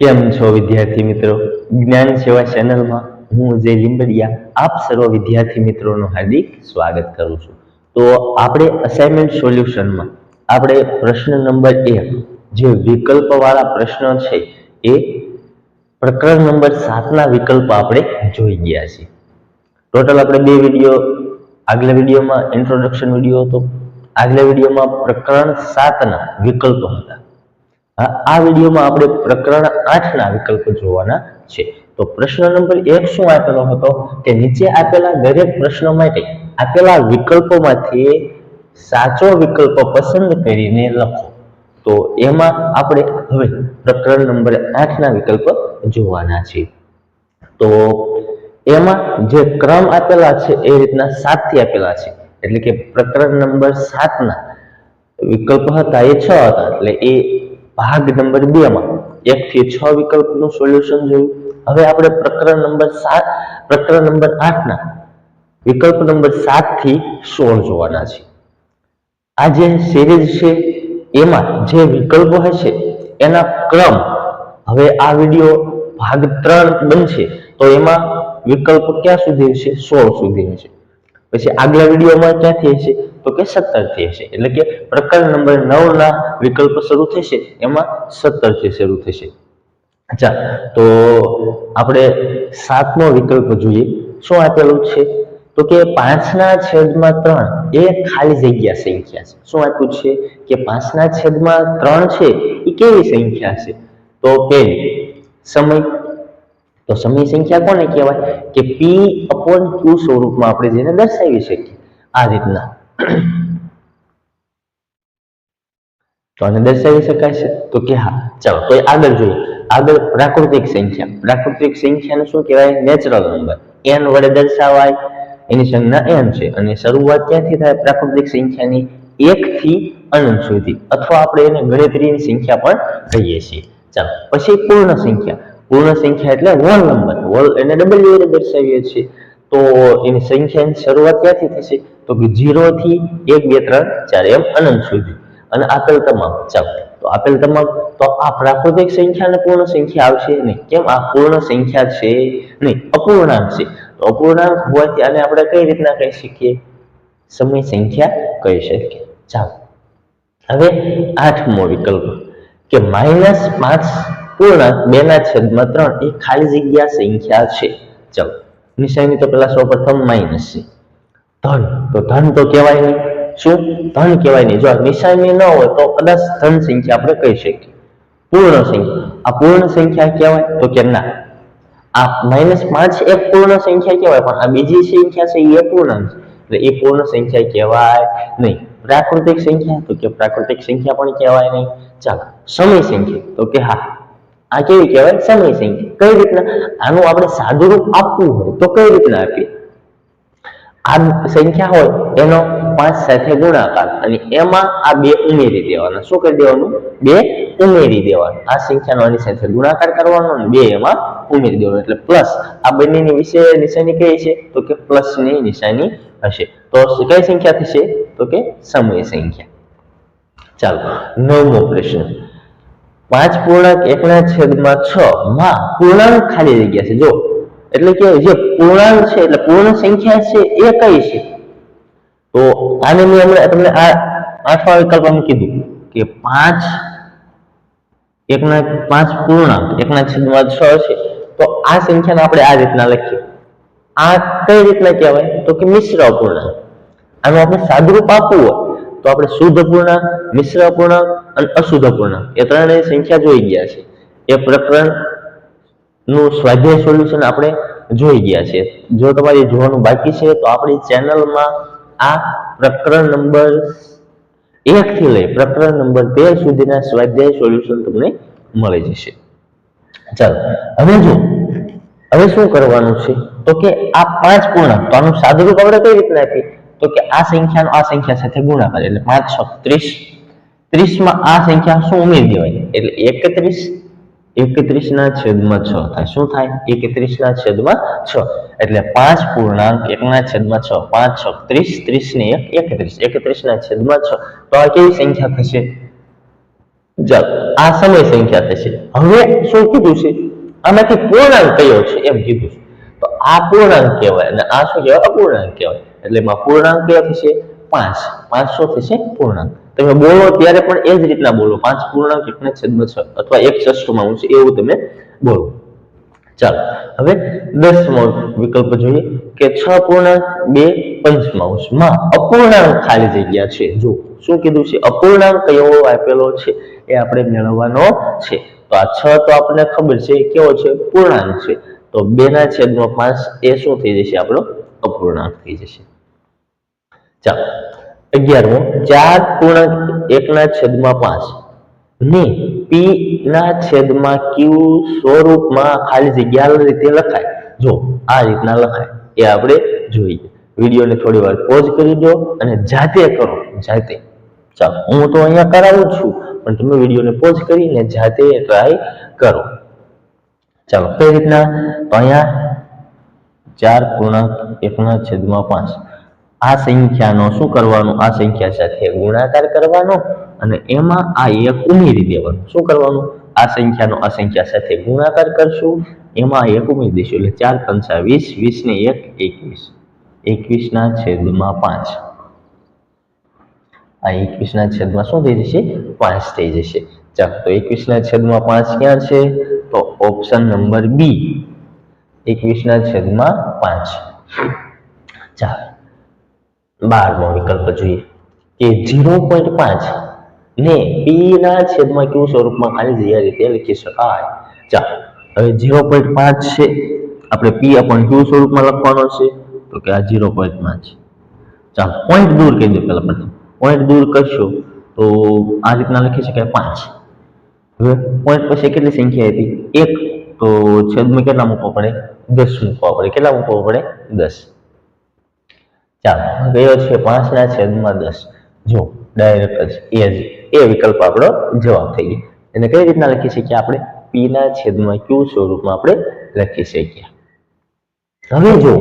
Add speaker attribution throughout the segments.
Speaker 1: કેમ છો વિદ્યાર્થી મિત્રો? જ્ઞાન સેવા ચેનલમાં હું જે લીંબડિયા, આપ સર્વ વિદ્યાર્થી મિત્રોનું હાર્દિક સ્વાગત કરું છું. તો આપણે અસાઇનમેન્ટ સોલ્યુશનમાં આપણે પ્રશ્ન નંબર એક, જે વિકલ્પવાળા પ્રશ્ન છે, એ પ્રકરણ નંબર સાતના વિકલ્પ આપણે જોઈ ગયા છીએ. ટોટલ આપણે બે વીડિયો આગલા વિડીયોમાં ઇન્ટ્રોડક્શન વીડિયો હતો. આગલા વિડીયોમાં પ્રકરણ સાતના વિકલ્પો હતા. આ વિડીયોમાં આપણે પ્રકરણ આઠના વિકલ્પો જોવાના છે. તો પ્રશ્ન નંબર એક શું આપેલો હતો? કે નીચે આપેલા દરેક પ્રશ્નો માટે આપેલા વિકલ્પોમાંથી સાચો વિકલ્પ પસંદ કરીને લખો. તો એમાં આપણે હવે પ્રકરણ નંબર આઠના વિકલ્પ જોવાના છે તો એમાં જે ક્રમ આપેલા છે એ રીતના સાતથી આપેલા છે. એટલે કે પ્રકરણ નંબર સાતના વિકલ્પ હતા એ છ હતા. એટલે એ ભાગ નંબર બે માં એક થી છ વિકલ્પનું સોલ્યુશન જોયું. હવે આપણે પ્રકરણ નંબર સાત, પ્રકરણ નંબર આઠના વિકલ્પ નંબર સાતથી સોળ જોવાના છે. આ જે સિરીઝ છે, એમાં જે વિકલ્પો હશે, એના ક્રમ હવે આ વીડિયો ભાગ ત્રણ બનશે, તો એમાં વિકલ્પ ક્યાં સુધી હશે? સોળ સુધી હશે. પછી આગલા વિડીયોમાં ક્યાંથી હશે? તો કે સત્તરથી હશે. એટલે કે પ્રકરણ નંબર નવ ના વિકલ્પ શરૂ થશે, એમાં સત્તરથી શરૂ થશે. અચ્છા, તો આપણે સાતમો વિકલ્પ જોઈએ. શું આપેલું છે? તો કે પાંચના છેદમાં ત્રણ એ ખાલી જગ્યા સંખ્યા છે. શું આપ્યું છે? કે પાંચના છેદમાં ત્રણ છે એ કેવી સંખ્યા છે? તો પેલી સમય. તો સમય સંખ્યા કોને કહેવાય? કે પી અપોન ક્યુ સ્વરૂપમાં આપણે જેને દર્શાવી શકીએ. આ રીતના. તો આને દર્શાવી શકાય છે? તો કે હા, ચાલો, તો આગળ જોઈએ. આગળ પ્રાકૃતિક સંખ્યા. પ્રાકૃતિક સંખ્યાને શું કહેવાય? નેચરલ નંબર એન વડે દર્શાવાય. એની સંજ્ઞા એન છે. અને શરૂઆત ક્યાંથી થાય? પ્રાકૃતિક સંખ્યાની એક થી અનંત સુધી. અથવા આપણે એને ગણતરીની સંખ્યા પણ કહીએ છીએ. ચાલો, પછી પૂર્ણ સંખ્યા. પૂર્ણ સંખ્યા એટલે હોલ નંબર હોલ એને ડબલ્યુ વડે દર્શાવીએ છીએ. તો એની સંખ્યાની શરૂઆત ક્યાંથી થશે? તો કે થી એક, બે, ત્રણ, ચાર, એમ અનંત સુધી. અને આપેલ તમામ. ચાલો. તો આપેલ તમામ. તો આ પ્રાકૃતિક સંખ્યા પૂર્ણ સંખ્યા આવશે નહીં. કેમ? આ પૂર્ણ સંખ્યા છે નહીં. અપૂર્ણાંક છે. તો અપૂર્ણાંક હોવાથી આને આપણે કઈ રીતના કહી શકીએ? સમય સંખ્યા કહી શકીએ. ચાલો. હવે આઠમો વિકલ્પ. કે માઇનસ પાંચ પૂર્ણાંક. બે ના છેદમાં ત્રણ. એ ખાલી જગ્યા સંખ્યા છે. ચાલો. નિશાની તો પેલા સૌ પ્રથમ માઇનસ ધન. તો ધન તો કહેવાય નહીં. શું? ધન કહેવાય નહીં. જો નિશાની ન હોય તો કદાચ ધન સંખ્યા આપણે કહી શકીએ. પૂર્ણ સંખ્યા. આ પૂર્ણ સંખ્યા કહેવાય તો કે ના. આ માઇનસ પાંચ એક પૂર્ણ સંખ્યા કહેવાય, પણ આ બીજી સંખ્યા છે એ પૂર્ણ છે. એટલે એ પૂર્ણ સંખ્યા કહેવાય નહીં. પ્રાકૃતિક સંખ્યા? તો કે પ્રાકૃતિક સંખ્યા પણ કહેવાય નહીં. ચાલો. સમય સંખ્યા. તો કે હા. આ કેવી કહેવાય? સમય સંખ્યા. કઈ રીતના? આનું આપણે સાદું રૂપ આપવું હોય તો કઈ રીતના આપીએ? આ સંખ્યા હોય એનો પાંચ સાથે ગુણાકાર અને એમાં આ બે ઉમેરી દેવાના. શું કરી દેવાનું? બે ઉમેરી દેવાનું. આ સંખ્યાનો આની સાથે ગુણાકાર કરવાનો અને બે એમાં ઉમેરી દેવાનું. એટલે પ્લસ આ બંનેની વિશે નિશાની કઈ છે? તો કે પ્લસની નિશાની હશે. તો કઈ સંખ્યા થશે? તો કે સમય સંખ્યા. ચાલો, નવમો પ્રશ્ન. પાંચ પૂર્ણાંક એકના છેદમાં છ માં પૂર્ણાંક ખાલી જગ્યા છે. જો, એટલે કે જે પૂર્ણાંક છે, એટલે પૂર્ણ સંખ્યા છે એ કઈ છે? તો આને મેં હમણાં તમને આ આઠમા વિકલ્પમાં કીધું કે પાંચ એકના પાંચ પૂર્ણાંક એકના છેદમાં છ છે. તો આ સંખ્યાને આપણે આ રીતના લખીએ. આ કઈ રીતના કહેવાય? તો કે મિશ્ર અપૂર્ણાંક. આનું આપણે સાદુરૂપ આપવું હોય. તો આપણે શુદ્ધ અપૂર્ણાંક મિશ્ર અપૂર્ણાંક અને અશુદ્ધ અપૂર્ણાંક એ ત્રણેય સંખ્યા જોઈ ગયા છે. એ પ્રકરણનું સ્વાધ્યાય સોલ્યુશન આપણે જોઈ ગયા છે. જો તમારે જોવાનું બાકી છે, તો આપણી ચેનલમાં આ પ્રકરણ નંબર એક થી લઈ પ્રકરણ નંબર તેર સુધીના સ્વાધ્યાય સોલ્યુશન તમને મળી જશે. ચાલો, હવે જો, હવે શું કરવાનું છે? તો કે આ પાંચ પૂર્ણાંક, તો આનું સાદુરૂપ આપણે કઈ રીતના આપીએ? તો કે આ સંખ્યાનો આ સંખ્યા સાથે ગુણાકાર એટલે પાંચ છ ત્રીસ. માં આ સંખ્યા શું ઉમેરી દેવાય એટલે એકત્રીસ એકત્રીસ ના છેદમાં છ થાય. શું થાય? એકત્રીસ ના છેદમાં છ. એટલે પાંચ પૂર્ણાંક એક ના છેદમાં છ. પાંચ, છ, ત્રીસ ત્રીસ ને એક, એકત્રીસ. એકત્રીસ ના છેદમાં છ. તો આ કેવી સંખ્યા થશે? આ સમય સંખ્યા થશે. હવે શું કીધું છે? આમાંથી પૂર્ણાંક કયો છે? એમ કીધું છે. તો આ પૂર્ણાંક કહેવાય. અને આ શું કહેવાય? અપૂર્ણાંક કહેવાય. એટલે એમાં પૂર્ણાંક કયો થશે? પાંચ. પાંચ શું થશે પૂર્ણાંક. તમે બોલો ત્યારે પણ એ જ રીતના બોલો. પાંચ પૂર્ણાંક એકના છેદમાં છ. અથવા એક ષષ્ઠમાં અંશ એવું તમે બોલો. ચાલો, હવે દસમો વિકલ્પ જોઈએ કે છ પૂર્ણાંક, બે પંચમાંશમાં અપૂર્ણાંક ખાલી જગ્યા છે. જો શું કીધું છે? અપૂર્ણાંક કયો આપેલો છે એ આપણે મેળવવાનો છે. તો આ છ તો આપણને ખબર છે કેવો છે? પૂર્ણાંક છે. તો બે ના છેદમાં પાંચ, એ શું થઈ જશે? આપણો અપૂર્ણાંક થઈ જશે. ચાલો. અગિયારમો ચાર પૂર્ણાંક એકના છેદમાં પાંચ. ને, પી ના છેદમાં ક્યુ સ્વરૂપમાં ખાલી જગ્યા રીતે લખાય. જો, આ રીતના લખાય. એ આપણે જોઈએ. વિડીયોને થોડી વાર પોઝ કરી દો અને જાતે કરો. જાતે. ચાલો, હું તો અહીંયા કરાવું છું, પણ તમે વિડીયોને પોઝ કરીને જાતે ટ્રાય કરો. ચાલો, કઈ રીતના? તો અહીંયા ચાર પૂર્ણાંક એકના છેદમાં પાંચ. આ સંખ્યાનો શું કરવાનું? આ સંખ્યા સાથે ગુણાકાર કરવાનો અને એમાં આ એક ઉમેરી દેવાનું. શું કરવાનું? આ સંખ્યાનો આ સંખ્યા સાથે ગુણાકાર કરશું. એમાં એક ઉમેરી દઈશું. એટલે ચાર પંચા વીસ વીસ ને એક, એકવીસ. એકવીસના છેદમાં પાંચ. આ એકવીસના છેદમાં શું થઈ જશે? પાંચ થઈ જશે. ચાલો, તો એકવીસના છેદમાં પાંચ ક્યાં છે? તો ઓપ્શન નંબર બી. એકવીસના છેદમાં પાંચ. બારમો વિકલ્પ જોઈએ. કે ઝીરો પોઈન્ટ પાંચ ને પી ના છેદમાં કેવું સ્વરૂપમાં ખાલી જગ્યા રીતે લખી શકાય. ચાલો, હવે ઝીરો પોઈન્ટ પાંચ છે. આપણે પી અપોન ક્યુ સ્વરૂપમાં લખવાનો છે. તો કે આ ઝીરો પોઈન્ટ પાંચ ચાલો, પોઈન્ટ દૂર કહી દો પહેલા પ્રથમ. પોઈન્ટ દૂર કરશો તો આ રીતના લખી શકાય પાંચ. હવે પોઈન્ટ પછી કેટલી સંખ્યા હતી એક. તો છેદમાં કેટલા મૂકવો પડે? દસ મૂકવા પડે. કેટલા મૂકવો પડે? દસ. ચાલો ગયો છે પાંચના છેદમાં દસ. જો ડાયરેક્ટ જ, એ જ, એ વિકલ્પ આપણો જવાબ થઈ ગયો. એને કઈ રીતના લખી શકીએ આપણે? પી ના છેદમાં ક્યુ સ્વરૂપમાં આપણે લખી શકીએ. હવે જો,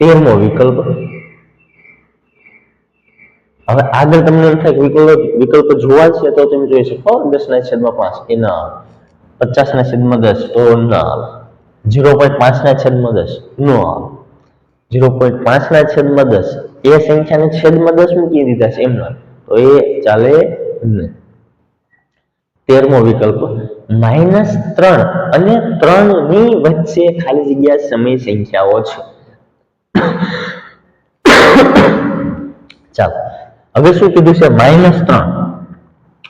Speaker 1: તેરમો વિકલ્પ. હવે આગળ તમને એમ થાય વિકલ્પ વિકલ્પ જોવા છે તો તમે જોઈ શકો. દસ ના છેદમાં પાંચ, એ ના આવે. પચાસ ના છેદમાં દસ, તો ના આવે. ઝીરો પોઈન્ટ પાંચ ના છેદમાં દસ, નો આવે. ઝીરો પોઈન્ટ પાંચ ના છેદમાં દસ. એ સંખ્યાને છેદમાં દસ મૂકી દીધા છે એમના. તો એ ચાલે નહીં તેરમો વિકલ્પ. માઇનસ ત્રણ અને ત્રણની વચ્ચે ખાલી જગ્યા સમય સંખ્યાઓ છે. ચાલો. હવે શું કીધું છે? માઇનસ ત્રણ.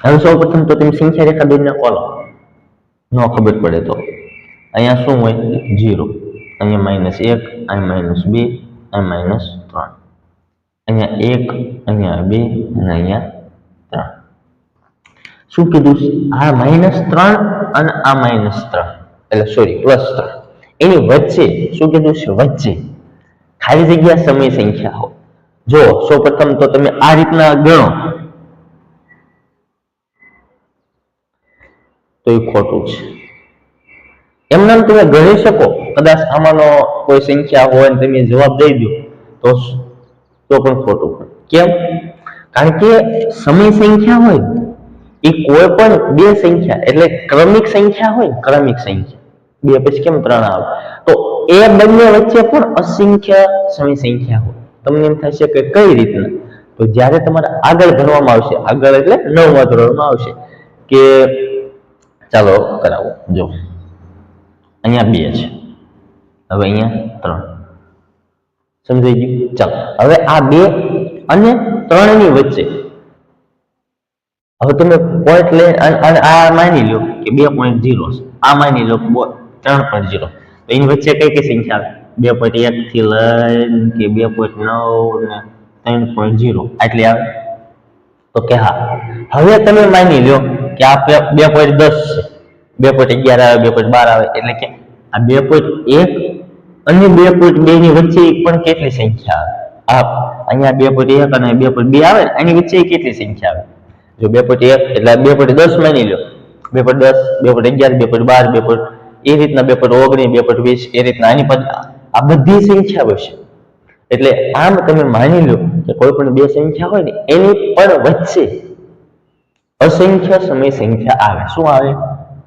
Speaker 1: હવે સૌ પ્રથમ તો તમે સંખ્યા રેખા દોરીને કોલો ન ખબર પડે તો. અહીંયા શું હોય? જીરો અહીંયા માઇનસ એક અહીં માઇનસ બે અહીં માઇનસ ત્રણ. અહીંયા એક, અહીંયા બે, અને અહીંયા ત્રણ. શું કીધું? આ માઇનસ ત્રણ અને આ માઇનસ ત્રણ. એટલે સોરી પ્લસ ત્રણ. એની વચ્ચે શું કીધું છે? વચ્ચે. ખાલી જગ્યા સમય સંખ્યા હો. જો સૌ પ્રથમ તો તમે આ રીતના ગણો. તો એ ખોટું છે. એમનામ તમે ગણી શકો. કદાચ આમાંનો કોઈ સંખ્યા હોય ને તમે જવાબ દઈ દો. તો તો પણ ખોટું કેમ? કારણ કે સમય સંખ્યા હોય એ કોઈ પણ બે સંખ્યા, એટલે ક્રમિક સંખ્યા હોય ક્રમિક સંખ્યા. બે પછી કેમ ત્રણ આવે? તો એ બંને વચ્ચે પણ અસંખ્ય સમય સંખ્યા હોય. તમને એમ થશે કે કઈ રીતના? તો જ્યારે તમારે આગળ ભણવામાં આવશે, આગળ એટલે નવમા ધોરણમાં આવશે, કે ચાલો કરાવો, જો. અહીંયા બે છે. હવે અહીંયા ત્રણ. સમજાઈ ગયું? ચાલો. હવે આ બે અને ત્રણની વચ્ચે. હવે તમે પોઈન્ટ લે અને આ માની લો કે બે પોઈન્ટ ઝીરો છે. આ માની લો ત્રણ પોઈન્ટ ઝીરો એની વચ્ચે કઈ કઈ સંખ્યા આવે? બે પોઈન્ટ એક થી લઈને કે બે પોઈન્ટ નવ ને ત્રણ પોઈન્ટ ઝીરો આટલી આવે? તો કે હા. હવે તમે માની લો કે આ બે પોઈન્ટ દસ છે. બે પોઈન્ટ અગિયાર આવે બે પોઈન્ટ બાર આવે એટલે કે આ બે પોઈન્ટ એક અને બે પોઈન્ટ બે ની વચ્ચે પણ કેટલી સંખ્યા આવે આ અહીંયા બે પોઈન્ટ એક અને બે પોઈન્ટ બે આવે એની વચ્ચે કેટલી સંખ્યા આવે જો બે પોઈન્ટ એક એટલે બે પોઈન્ટ દસ માની લો બે પોઈન્ટ દસ બે પોઈન્ટ અગિયાર બે પોઈન્ટ બાર બે પોઈન્ટ એ રીતના બે પોઈન્ટ ઓગણીસ બે પોઈન્ટ વીસ એ રીતના આની પર આ બધી સંખ્યા છે એટલે આમ તમે માની લો કે કોઈ પણ બે સંખ્યા હોય ને એની પણ વચ્ચે અસંખ્ય સમય સંખ્યા આવે શું આવે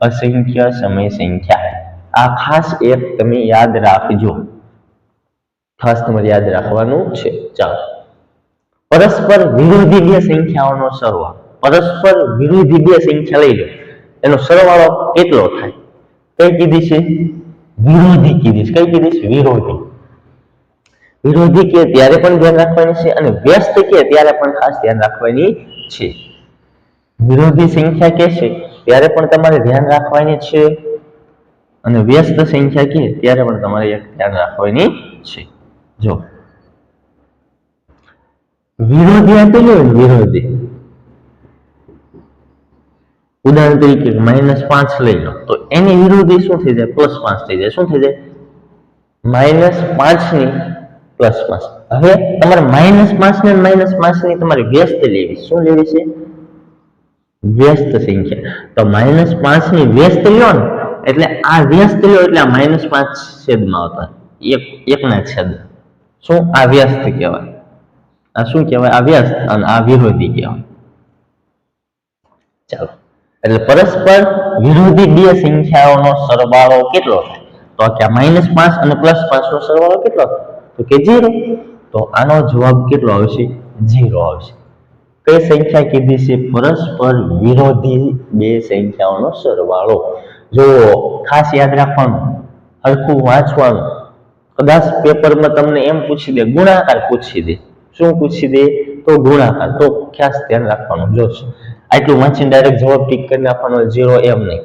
Speaker 1: અસંખ્ય સમય સંખ્યા આ ખાસ એક તમે યાદ રાખજો. ખાસ તમારે યાદ રાખવાનું છે. ચાલો. પરસ્પર વિરોધી બે સંખ્યાઓનો સરવાળો. પરસ્પર વિરોધી સંખ્યા લઈ લો. એનો સરવાળો કેટલો થાય? કઈ કીધી છે? વિરોધી કીધી છે. કઈ કીધી છે? વિરોધી. વિરોધી કે ત્યારે પણ ધ્યાન રાખવાની છે અને વ્યસ્ત કે ત્યારે પણ ખાસ ધ્યાન રાખવાની છે. વિરોધી સંખ્યા કે છે? ત્યારે પણ તમારે ધ્યાન રાખવાની છે. અને વ્યસ્ત સંખ્યા કે ત્યારે પણ તમારે ધ્યાન રાખવાની છે. જો. વિરોધી આપેલું હોય વિરોધી. ઉદાહરણ તરીકે માઇનસ પાંચ લઈ લો. તો એની વિરોધી શું થઈ જાય? પ્લસ પાંચ થઈ જાય. શું થઈ જાય? માઇનસ પાંચની પ્લસ પાંચ. હવે તમારે માઇનસ પાંચ ને માઇનસ પાંચની તમારે વ્યસ્ત લેવી. શું લેવી છે? વ્યસ્ત સંખ્યા. તો માઇનસ પાંચની વ્યસ્ત લ્યો ને, એટલે આ વ્યસ્ત લ્યો એટલે આ માઇનસ પાંચ છેદમાં આવતા. એક, એકના છેદ. શું? આ વ્યસ્ત કહેવાય. આ શું કહેવાય? આ વ્યસ્ત અને આ વિરોધી કહેવાય. ચાલો. એટલે પરસ્પર વિરોધી બે સંખ્યાઓનો સરવાળો કેટલો થાય? તો કે માઇનસ પાંચ અને પ્લસ પાંચ નો સરવાળો કેટલો તો કે જીરો તો આનો જવાબ કેટલો આવશે? જીરો આવશે. કઈ સંખ્યા કીધી છે પરસ્પર વિરોધી બે સંખ્યાઓનો સરવાળો. જો ખાસ યાદ રાખવાનું, હરખું વાંચવાનું. કદાચ પેપરમાં તમને એમ પૂછી દે, ગુણાકાર પૂછી દે. શું પૂછી દે? તો ગુણાકાર. તો ખાસ ધ્યાન રાખવાનું. જો આટલું વાંચીને ડાયરેક્ટ જવાબ ટીક કરી નાખવાનો ઝીરો એમ નહીં.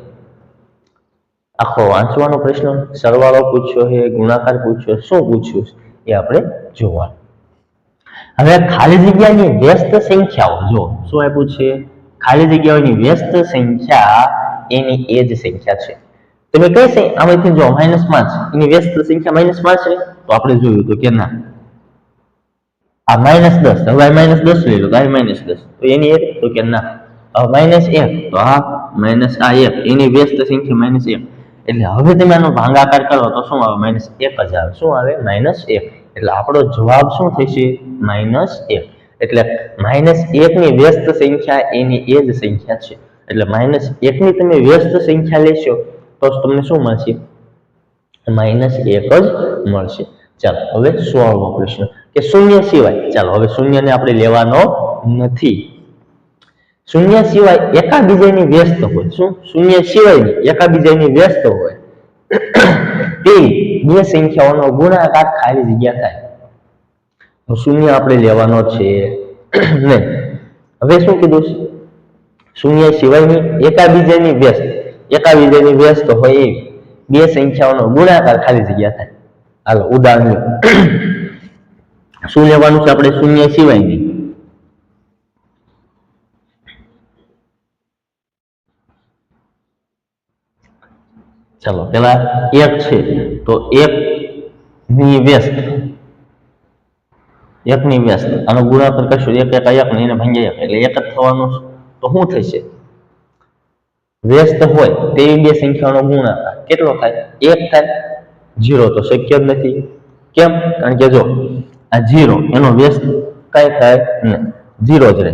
Speaker 1: આખો વાંચવાનો પ્રશ્ન, સરવાળો પૂછ્યો છે ગુણાકાર પૂછ્યો શું પૂછ્યું એ આપણે જોવાનું. હવે ખાલી જગ્યાની વ્યસ્ત સંખ્યાઓ જો શું આપ્યું છે? ખાલી જગ્યાઓની વ્યસ્ત સંખ્યા એની એ જ સંખ્યા છે. તમે કઈ છે આમાંથી જો માઇનસ પાંચ એની વ્યસ્ત સંખ્યા માઇનસ પાંચ છે? તો આપણે જોયું તો કે ના. આ માઇનસ દસ હવે માઇનસ દસ લઈ લો, તો માઇનસ દસ. તો એની એક, તો કે ના. હવે માઇનસ એક, તો આ માઇનસ આ એક, એની વ્યસ્ત સંખ્યા માઇનસ એક. એટલે હવે તમે આનો ભાંગાકાર કરો તો શું આવે? માઇનસ એક જ આવે. શું આવે? માઇનસ એક. એટલે આપણો જવાબ શું થશે? માઇનસ એક. એટલે માઇનસ એકની વ્યસ્ત સંખ્યા એની એ જ સંખ્યા છે. એટલે માઇનસ એકની તમે વ્યસ્ત સંખ્યા લેશો તો તમને શું મળશે? માઇનસ એક જ મળશે. ચાલો, હવે સોળમો પ્રશ્ન. કે શૂન્ય સિવાય, ચાલો, હવે શૂન્યને આપણે લેવાનો નથી. શૂન્ય સિવાય એકાબીજાની વ્યસ્ત હોય. શું? શૂન્ય સિવાય એકાબીજાની વ્યસ્ત હોય. તે બે સંખ્યાઓનો ગુણાકાર ખાલી જગ્યા થાય. શૂન્ય આપણે લેવાનો છે. ને હવે શું કીધું શૂન્ય સિવાયની એકાબીજાની વ્યસ્ત. એકાબીજાની વ્યસ્ત હોય એવી. બે સંખ્યાઓનો ગુણાકાર ખાલી જગ્યા થાય. હાલો, ઉદાહરણ શું લેવાનું છે આપણે? શૂન્ય સિવાયની. ચાલો, પેલા એક છે, તો એક ની વ્યસ્ત. એકની વ્યસ્ત. આનો ગુણાકાર કરશું, એક એક એક ને એને ભાંગી એક એટલે એક જ થવાનું તો શું થશે? વ્યસ્ત હોય તેવી બે સંખ્યાનો ગુણાકાર. કેટલો થાય? એક થાય. જીરો તો શક્ય જ નથી. કેમ? કારણ કે જો, આ જીરો એનો વ્યસ્ત કઈ થાય નહીં. જીરો જ રહે.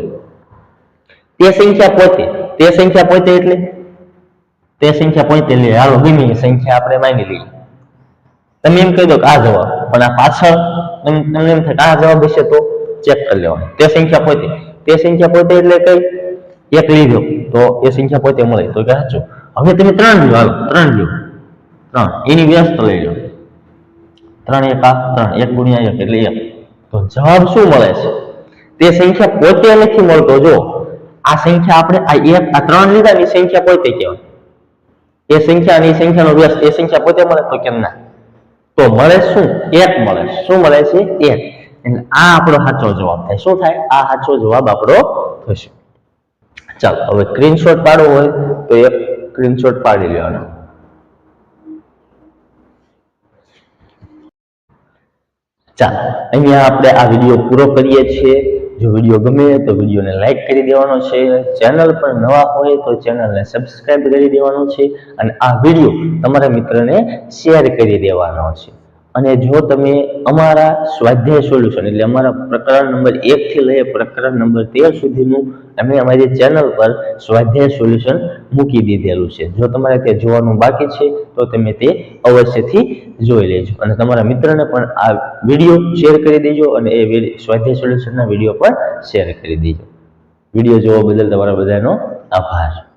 Speaker 1: તે સંખ્યા પોતે. તે સંખ્યા પોતે એટલે? તે સંખ્યા પોતે લે હાલો ગમી સંખ્યા આપણે માની લઈએ. તમે એમ કહી દો કે આ જવાબ. પણ આ પાછળ તમને એમ થાય આ જવાબ હશે તો ચેક કરી લેવાનો. તે સંખ્યા પોતે તે સંખ્યા પોતે એટલે કઈ? એક લીધો. તો એ સંખ્યા પોતે મળે. તો કે સાચું. હવે તમે ત્રણ લ્યો. હાલો, ત્રણ લ્યો. ત્રણ. એની વ્યસ્ત લઈ લો ત્રણ એક આ, ત્રણ. એક ગુણ્યા એક એટલે એક. તો જવાબ શું મળે છે? તે સંખ્યા પોતે નથી મળતો. જો આ સંખ્યા આપણે આ એક, આ ત્રણ લીધા એ સંખ્યા પોતે કહેવાય. એ સંખ્યા અને એ સંખ્યાનો વ્યસ્ત એ સંખ્યા પોતે મળે તો કેમ ના? તો મળે શું? એક મળે. શું મળે છે? એક. એટલે આ આપણો સાચો જવાબ થાય. શું થાય? આ સાચો જવાબ આપણો થશે. ચાલો, હવે સ્ક્રીનશોટ પાડવો હોય તો એક સ્ક્રીનશોટ પાડી લેવાનો. ચાલો, અહીંયા આપણે આ વીડિયો પૂરો કરીએ છીએ. જો વીડિયો ગમે તો વિડીયોને લાઈક કરી દેવાનો છે. ચેનલ પર નવા હોય તો ચેનલને સબસ્ક્રાઇબ કરી દેવાનો છે અને આ વીડિયો તમારા મિત્રને શેર કરી દેવાનો છે. અને જો તમે અમારા સ્વાધ્યાય સોલ્યુશન એટલે અમારા પ્રકરણ નંબર એકથી લઈ પ્રકરણ નંબર તેર સુધીનું અમે અમારી ચેનલ પર સ્વાધ્યાય સોલ્યુશન મૂકી દીધેલું છે. જો તમારે તે જોવાનું બાકી છે, તો તમે તે અવશ્યથી જોઈ લેજો. અને તમારા મિત્રને પણ આ વીડિયો શેર કરી દેજો અને એ સ્વાધ્યાય સોલ્યુશનના વીડિયો પણ શેર કરી દેજો. વીડિયો જોવા બદલ તમારા બધાનો આભાર.